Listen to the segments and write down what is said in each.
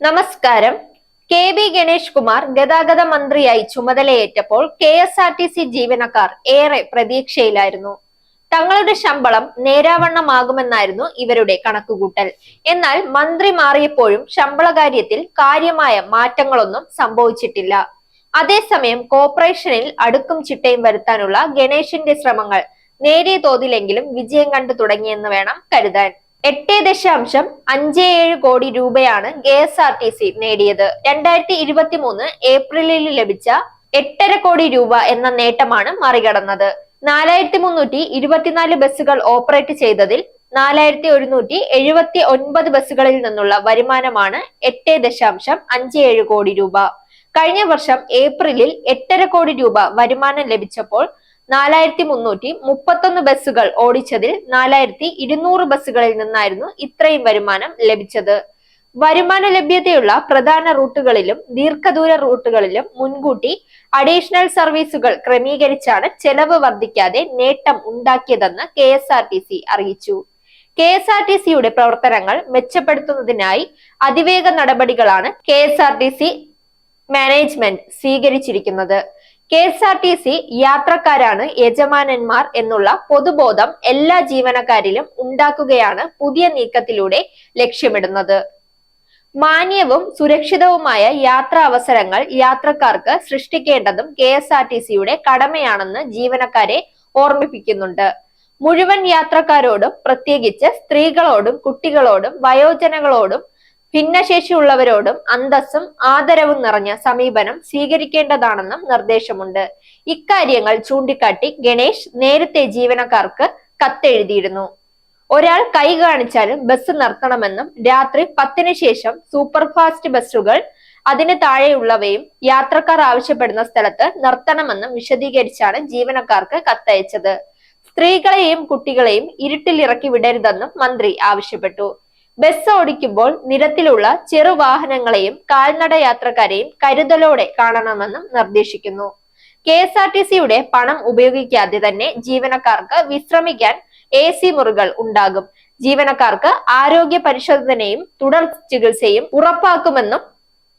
നമസ്കാരം. K B Ganesh Kumar ഗതാഗത മന്ത്രിയായി ചുമതലയേറ്റപ്പോൾ K S R T C ജീവനക്കാർ ഏറെ പ്രതീക്ഷയിലായിരുന്നു. തങ്ങളുടെ ശമ്പളം നേരാവണ്ണമാകുമെന്നായിരുന്നു ഇവരുടെ കണക്കുകൂട്ടൽ. എന്നാൽ മന്ത്രി മാറിയപ്പോഴും ശമ്പള കാര്യത്തിൽ കാര്യമായ മാറ്റങ്ങളൊന്നും സംഭവിച്ചിട്ടില്ല. അതേസമയം കോർപ്പറേഷനിൽ അടുക്കും ചിട്ടയും വരുത്താനുള്ള ഗണേഷിന്റെ ശ്രമങ്ങൾ നേരിയ തോതിലെങ്കിലും വിജയം കണ്ടു തുടങ്ങിയെന്ന് വേണം കരുതാൻ. എട്ട് ദശാംശം അഞ്ച് ഏഴ് കോടി രൂപയാണ് K S R T C നേടിയത്. രണ്ടായിരത്തി ഇരുപത്തി മൂന്ന് ഏപ്രിലിൽ ലഭിച്ച എട്ടര കോടി രൂപ എന്ന നേട്ടമാണ് മറികടന്നത്. നാലായിരത്തി മുന്നൂറ്റി ഇരുപത്തിനാല് ബസ്സുകൾ ഓപ്പറേറ്റ് ചെയ്തതിൽ നാലായിരത്തി ഒരുന്നൂറ്റി എഴുപത്തി ഒൻപത് ബസ്സുകളിൽ നിന്നുള്ള വരുമാനമാണ് എട്ട് ദശാംശം അഞ്ച് ഏഴ് കോടി രൂപ. കഴിഞ്ഞ വർഷം ഏപ്രിലിൽ എട്ടര കോടി രൂപ വരുമാനം ലഭിച്ചപ്പോൾ നാലായിരത്തി മുന്നൂറ്റി മുപ്പത്തൊന്ന് ബസ്സുകൾ ഓടിച്ചതിൽ നാലായിരത്തി ഇരുന്നൂറ് ബസ്സുകളിൽ നിന്നായിരുന്നു ഇത്രയും വരുമാനം ലഭിച്ചത്. വരുമാന ലഭ്യതയുള്ള പ്രധാന റൂട്ടുകളിലും ദീർഘദൂര റൂട്ടുകളിലും മുൻകൂട്ടി അഡീഷണൽ സർവീസുകൾ ക്രമീകരിച്ചാണ് ചെലവ് വർദ്ധിക്കാതെ നേട്ടം ഉണ്ടാക്കിയതെന്ന് കെ അറിയിച്ചു. കെ എസ് ആർ ടി സിയുടെ പ്രവർത്തനങ്ങൾ മെച്ചപ്പെടുത്തുന്നതിനായി അതിവേഗ നടപടികളാണ് K S R T C management സ്വീകരിച്ചിരിക്കുന്നത്. K S R T C യാത്രക്കാരാണ് യജമാനന്മാർ എന്നുള്ള പൊതുബോധം എല്ലാ ജീവനക്കാരിലും ഉണ്ടാക്കുകയാണ് പുതിയ നീക്കത്തിലൂടെ ലക്ഷ്യമിടുന്നത്. മാന്യവും സുരക്ഷിതവുമായ യാത്രാ അവസരങ്ങൾ യാത്രക്കാർക്ക് സൃഷ്ടിക്കേണ്ടതും കെ എസ് ആർ ടി സിയുടെ കടമയാണെന്ന് ജീവനക്കാരെ ഓർമ്മിപ്പിക്കുന്നുണ്ട്. മുഴുവൻ യാത്രക്കാരോടും പ്രത്യേകിച്ച് സ്ത്രീകളോടും കുട്ടികളോടും വയോജനങ്ങളോടും ഭിന്നശേഷിയുള്ളവരോടും അന്തസ്സും ആദരവും നിറഞ്ഞ സമീപനം സ്വീകരിക്കേണ്ടതാണെന്നും നിർദ്ദേശമുണ്ട്. ഇക്കാര്യങ്ങൾ ചൂണ്ടിക്കാട്ടി ഗണേഷ് നേരത്തെ ജീവനക്കാർക്ക് കത്തെഴുതിയിരുന്നു. ഒരാൾ കൈ കാണിച്ചാലും ബസ് നിർത്തണമെന്നും രാത്രി പത്തിന് ശേഷം സൂപ്പർഫാസ്റ്റ് ബസ്സുകൾ അതിന് താഴെയുള്ളവയും യാത്രക്കാർ ആവശ്യപ്പെടുന്ന സ്ഥലത്ത് നിർത്തണമെന്നും വിശദീകരിച്ചാണ് ജീവനക്കാർക്ക് കത്തയച്ചത്. സ്ത്രീകളെയും കുട്ടികളെയും ഇരുട്ടിലിറക്കി വിടരുതെന്നും മന്ത്രി ആവശ്യപ്പെട്ടു. ബസ് ഓടിക്കുമ്പോൾ നിരത്തിലുള്ള ചെറുവാഹനങ്ങളെയും കാൽനട യാത്രക്കാരെയും കരുതലോടെ കാണണമെന്നും നിർദ്ദേശിക്കുന്നു. കെ എസ് ആർ ടി സിയുടെ പണം ഉപയോഗിക്കാതെ തന്നെ ജീവനക്കാർക്ക് വിശ്രമിക്കാൻ എ സി മുറികൾ ഉണ്ടാകും. ജീവനക്കാർക്ക് ആരോഗ്യ പരിശോധനയും തുടർ ചികിത്സയും ഉറപ്പാക്കുമെന്നും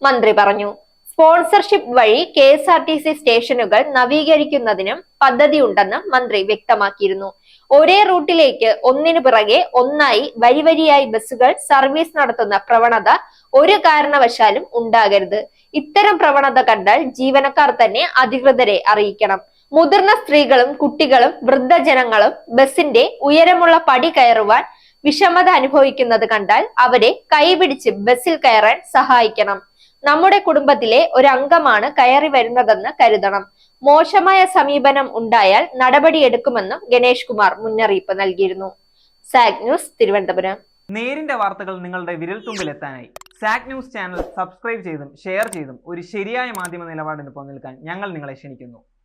മന്ത്രി പറഞ്ഞു. സ്പോൺസർഷിപ്പ് വഴി K S R T C സ്റ്റേഷനുകൾ നവീകരിക്കുന്നതിനും പദ്ധതിയുണ്ടെന്ന് മന്ത്രി വ്യക്തമാക്കിയിരുന്നു. ഒരേ റൂട്ടിലേക്ക് ഒന്നിനു പിറകെ ഒന്നായി വരിവരിയായി ബസ്സുകൾ സർവീസ് നടത്തുന്ന പ്രവണത ഒരു കാരണവശാലും ഉണ്ടാകരുത്. ഇത്തരം പ്രവണത കണ്ടാൽ ജീവനക്കാർ തന്നെ അധികൃതരെ അറിയിക്കണം. മുതിർന്ന സ്ത്രീകളും കുട്ടികളും വൃദ്ധജനങ്ങളും ബസിന്റെ ഉയരമുള്ള പടി കയറുവാൻ വിഷമത അനുഭവിക്കുന്നത് കണ്ടാൽ അവരെ കൈപിടിച്ച് ബസ്സിൽ കയറാൻ സഹായിക്കണം. നമ്മുടെ കുടുംബത്തിലെ ഒരംഗമാണ് കയറി വരുന്നതെന്ന് കരുതണം. മോശമായ സമീപനം ഉണ്ടായാൽ നടപടിയെടുക്കുമെന്നും ഗണേഷ് കുമാർ മുന്നറിയിപ്പ് നൽകിയിരുന്നു. സാഗ് ന്യൂസ് തിരുവനന്തപുരം. നേരിന്റെ വാർത്തകൾ നിങ്ങളുടെ വിരൽത്തുമ്പിൽ എത്താനായി സാക് ന്യൂസ് ചാനൽ സബ്സ്ക്രൈബ് ചെയ്തും ഷെയർ ചെയ്തും ഒരു ശരിയായ മാധ്യമ നിലപാടിന് പോകാൻ ഞങ്ങൾ നിങ്ങളെ ക്ഷണിക്കുന്നു.